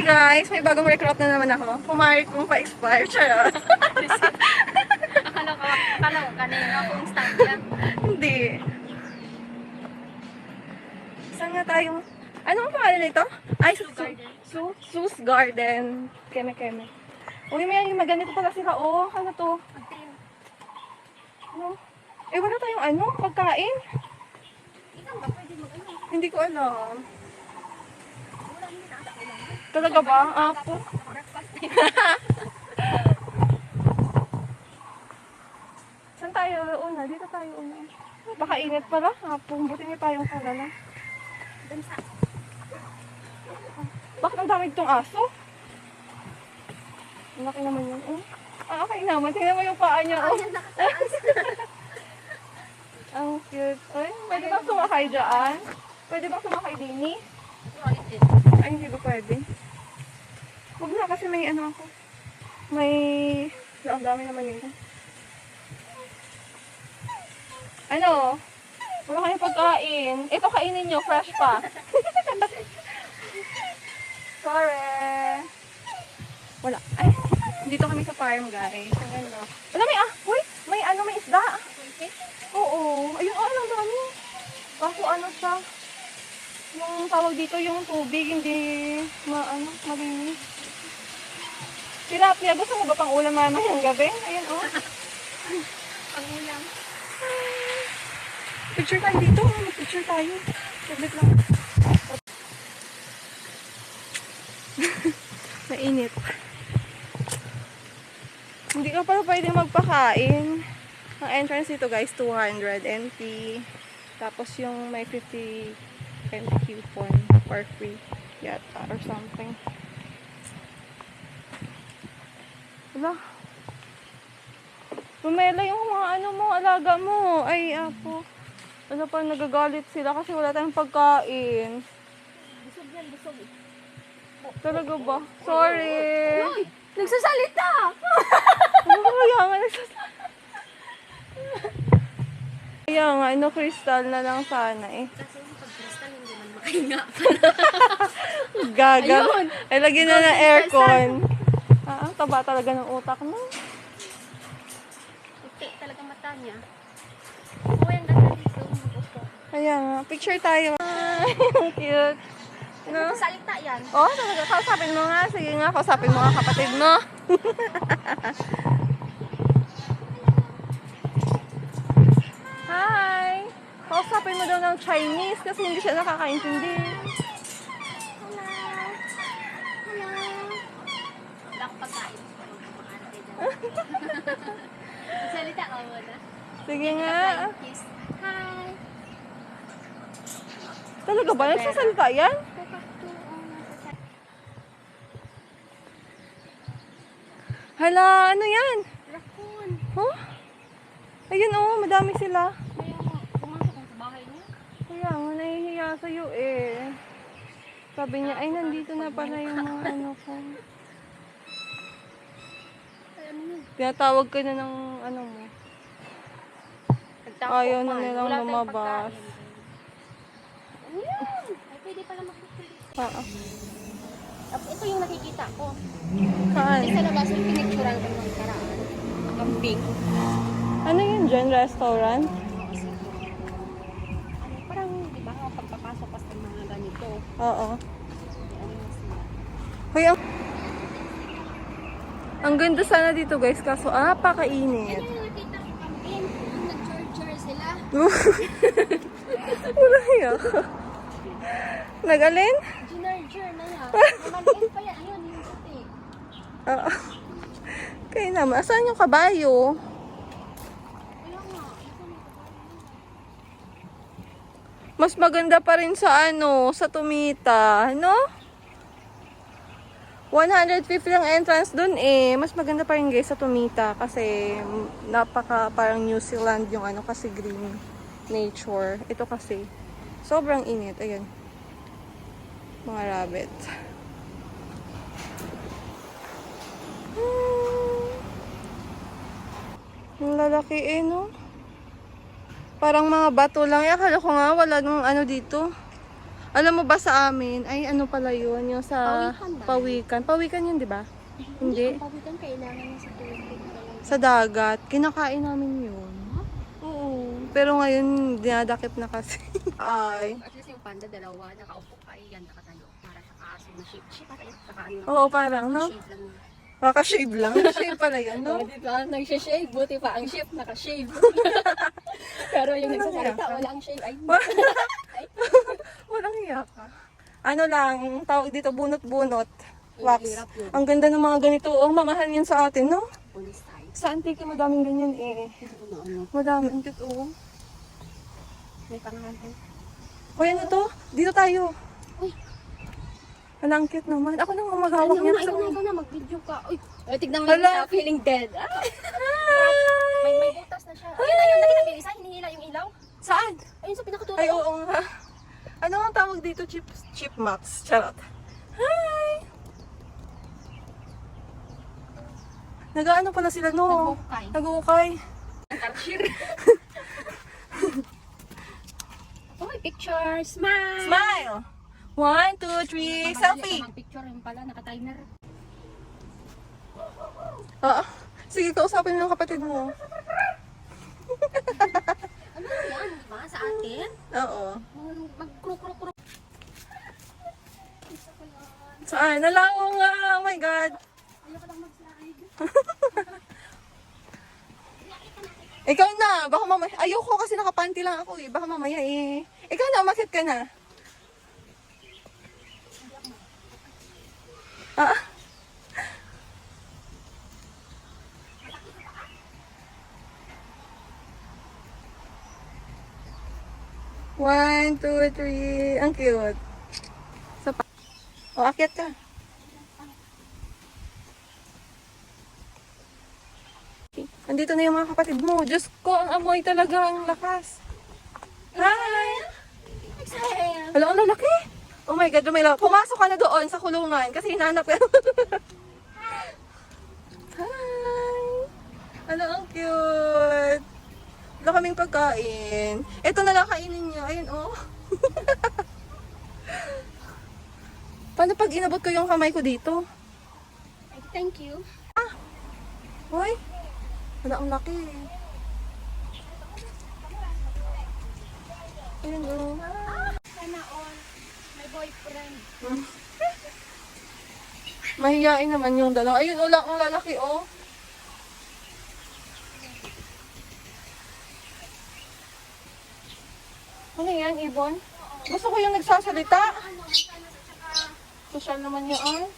Hi guys! May bagong recruit na naman ako. Pumarit kong pa-expire. Charot. Akala ko, akala ko kanina ako instant yan. Hindi. Saan nga tayo? Ano ang pangalan nito? Ay, Su Garden. Su Sus Garden. Keme, keme. Uy, may maganito pala sila. Oh, ano to? Ano? Eh, wala tayong ano? Pagkain? Ikaw ba pwede mag-ano? Hindi ko alam. Wala mo na ako lang. Talaga ba? Apo? Breakfast time. Saan tayo una? Dito tayo una. Baka init pala. Apo, buti may tayong. Dun sa... Bakit ang dami itong aso? Ang laki naman yun. Oh. Ah, okay naman. Tingnan mo yung paa niya. Oh. Ayan, nakataas. Ang cute. Ay, pwede bang sumakay dyan? Pwede bang sumakay dini? Quality. Ay, hindi ba pwede? Na ano ako. May... Ang dami naman yun. Ano? Wala kayong pagkain. Ito kainin nyo, fresh pa. Sorry. Wala. Ay, dito kami sa farm, guys. Ang ganda. Wala, may ah, uy, may ano, may isda. Oo. Ayun, oh, ang dami. Kaso ano siya, yung tawag dito, yung tubig, hindi ma, ano, malinis. Tilapia, gusto mo ba pang ulam mamayang gabi? Ayun, oh. Pangulang. Picture tayo dito. Picture tayo. Saglit lang. Mainit. Hindi ka pala pwede magpakain. Ang entrance dito guys, 200 NT. Tapos yung may 50 NT coupon for free yata or something. Wala. Pumela yung mga ano mo, alaga mo. Ay, apo. Ano pa, nagagalit sila kasi wala tayong pagkain. Busog yan, busog. Talaga ba? Sorry. Uy! Nagsasalita! Ano ba kaya nga nagsasabi? Kaya nga, ano, crystal na lang sana eh. Kasi yung pag-crystal, hindi man makahinga. Gaga. Ayun. Ay, lagyan na ng aircon. Taba talaga ng utak mo. Puti talaga mata niya. Uy, ang ganda dito. Nga, picture tayo. Ay, cute. No? Nagsasalita yan. Oh, talaga, kausapin mo nga. Sige nga, kausapin mo nga kapatid mo. Hi! Kausapin mo daw ng Chinese kasi hindi siya nakakaintindi. Hello. Hello. Wala akong pagkain. Salita ka muna. Sige nga. Hi. Talaga ba? Nagsasalita yan? Hala, ano yan? Raccoon. Huh? Ayun oh, madami sila. Kaya nga, pumasok sa bahay niya. Kaya nga, nahihiya sa'yo eh. Sabi niya, ay nandito na pala yung mga ano ko. Ay, yun? Tinatawag ka na ng ano mo. Nagtapo Ayaw na man. nilang Wala tayong lumabas. pagkain. Ayan. Ay, pwede pala makikita. Ah, Tapos ito yung nakikita ko. saan? Isa na ba sa pinicturan ko ng karaan? Kambing. Ano yun dyan? Restaurant? Ano, parang, di ba, kapag papasok ka sa mga ganito, Oo. ano sila. Hoy, ang... Ang ganda sana dito guys, kaso ah, Yan pakainit. yung nakita ko kambing. Yung nag-charger sila. Wala hiya. Nag-alin? Ginarger na yan. Mamaliin pa yan. Ayun, yung puti. Oo. Kaya naman, asan yung kabayo? Mas maganda pa rin sa ano, sa Tumita, no? 150 lang entrance dun eh. Mas maganda pa rin guys sa Tumita kasi napaka parang New Zealand yung ano kasi green nature. Ito kasi sobrang init. Ayan. Mga rabbit. Hmm. Ang lalaki eh, no? Parang mga bato lang. Akala ko nga wala nung ano dito. Alam mo ba sa amin, ay ano pala yun, yung sa Pawikan ba? pawikan. Pawikan yun, di ba? Hindi. Ang pawikan kailangan niya sa tubig. Sa dagat. Kinakain namin yun. Oo. Pero ngayon, dinadakip na kasi. ay. At least yung panda, dalawa, nakaupo ka, yan, nakatayo. Para sa kaso na shape. Shape pala yun. Saka ano, Oo, parang, no? shape lang. Makashave lang. Shave pala yun, no? No? Di ba? Nagsha-shave. Buti pa ang shape, naka-shave. Pero yung nagsasalita, wala ang shave. Ay, Walang hiya ka. Ano lang, tawag dito, bunot-bunot. Wax. Hirap yun. Ang ganda ng mga ganito. Oh, mamahal yan sa atin, no? police tayo. Sa antique, madaming ganyan eh. Ano, ano. Madami. Ang cute, oh. May pangalan. Uy, ano to? Dito tayo. Uy. Wala, ang cute naman. Ako nang Ano maghawak na, ikaw na, mag-video ka. Uy, ay, tignan mo Hala. yung feeling dead. Ah, may, may butas na siya. Ayun na yun, nakita mo yung isa, hinihila yung ilaw. Saan? Ayun sa pinakatulo. Ay, oo nga. Ano ang tawag dito? Chip, chipmunks. Charot. Hi! Nagaano pala sila, no? Nag-uukay. Tarshir. Uy, picture. Smile. Smile! One, two, three, selfie! picture yung pala, naka-timer. Oo. Sige, kausapin mo yung kapatid mo. Ano yan, di ba? Sa atin? Oo. Mag-kruk-kruk-kruk. Saan? Nalawa nga. Oh my God. Ayoko lang mag-slide. Ikaw na. Baka mamaya. Ayoko kasi nakapanty lang ako eh. Baka mamaya eh. Ikaw na, umakit ka na. One, two, three. Ang cute. Pa. O, akyat ka. Andito na yung mga kapatid mo. Diyos ko, ang amoy talaga ang lakas. Hi! Wala, ang lalaki. Oh my God, lumilaw. Pumasok ka na doon sa kulungan kasi hinanap ka. Hi! Ano, ang cute. Wala kaming pagkain. Ito na lang kainin niyo. Ayun, oh. Paano pag inabot ko yung kamay ko dito? Thank you. Hoy, wala ang laki. Ayun, oh. Sana all. My boyfriend. Mahihain naman yung dalawa. Ayun, wala ang lalaki, oh. Ano yan, Ibon? Gusto ko yung nagsasalita. Social naman yan.